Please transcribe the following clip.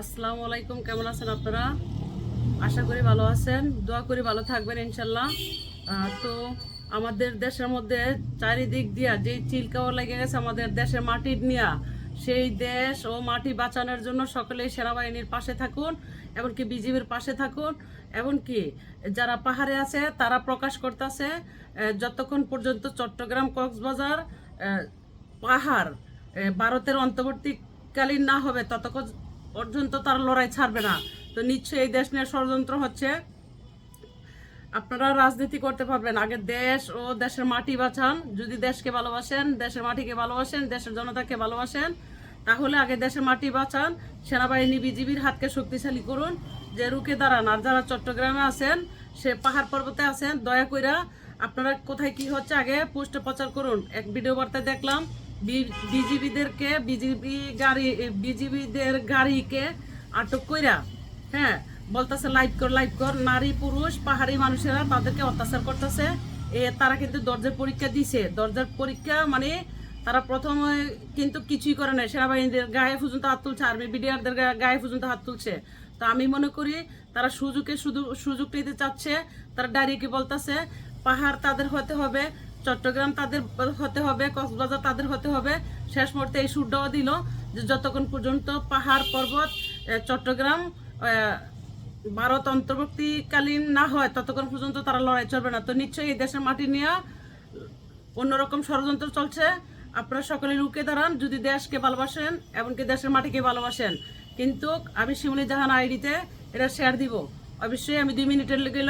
আসসালামু আলাইকুম, কেমন আছেন আপনারা? আশা করি ভালো আছেন। দোয়া করি ভালো থাকবেন ইনশাল্লাহ তো আমাদের দেশের মধ্যে চারিদিক দিয়া যে চিলকাও লেগে গেছে, আমাদের দেশের মাটির নিয়া, সেই দেশ ও মাটি বাঁচানোর জন্য সকলেই সেনাবাহিনীর পাশে থাকুন, এমনকি বিজিবির পাশে থাকুন। এমনকি যারা পাহাড়ে আছে, তারা প্রকাশ করতেছে যতক্ষণ পর্যন্ত চট্টগ্রাম কক্সবাজার পাহাড় ভারতের অন্তর্বর্তীকালীন না হবে, ততক্ষণ পর্যন্ত তার লড়াই ছাড়বে না। তো নিশ্চয়ই এই দেশ নিয়ে ষড়যন্ত্র হচ্ছে। আপনারা রাজনীতি করতে পারবেন। আগে দেশ ও দেশের মাটি বাঁচান। যদি দেশকে ভালোবাসেন, দেশের মাটিকে ভালোবাসেন, দেশের জনতাকে ভালোবাসেন, তাহলে আগে দেশের মাটি বাঁচান। সেনাবাহিনী বিজিবির হাতকে শক্তিশালী করুন। যে রুখে দাঁড়ান, আর যারা চট্টগ্রামে আছেন, সে পাহাড় পর্বতে আছেন, দয়া কইরা আপনারা কোথায় কি হচ্ছে আগে পোস্টে প্রচার করুন। এক ভিডিও বার্তায় দেখলাম বিজিবিদেরকে, বিজিবি গাড়ি বিজিবিদের গাড়িকে আটক কইরা হ্যাঁ বলতেছে লাইভ কর লাইভ কর, নারী, পুরুষ, পাহাড়ি মানুষেরা তাদেরকে অত্যাচার করতেছে। এ, তারা কিন্তু দরজার পরীক্ষা দিছে। দরজার পরীক্ষা মানে তারা প্রথমে কিন্তু কিছুই করে নাই। সেনাবাহিনীদের গায়ে পর্যন্ত হাত তুলছে, আর্মি বিডিআরদের গায়ে পর্যন্ত হাত তুলছে। তো আমি মনে করি তারা সুযোগে শুধু সুযোগ নিতে চাচ্ছে। তারা ডাইরেক্টলি বলতেছে, পাহাড় তাদের হতে হবে চট্টগ্রাম তাদের হতে হবে, কক্সবাজার তাদের হতে হবে। শেষ মুহূর্তে এই সুর সুরটাও দিল যে যতক্ষণ পর্যন্ত পাহাড় পর্বত চট্টগ্রাম ভারত অন্তর্বর্তীকালীন না হয়, ততক্ষণ পর্যন্ত তারা লড়াই চলবে না। তো নিশ্চয়ই এই দেশের মাটি নিয়ে অন্যরকম ষড়যন্ত্র চলছে। আপনারা সকলে রুখে দাঁড়ান, যদি দেশকে ভালোবাসেন, এমনকি দেশের মাটিকে ভালোবাসেন। কিন্তু আমি শিমুলি জাহান আইডিতে এটা শেয়ার দিব। অবশ্যই আমি দুই মিনিটের লেগে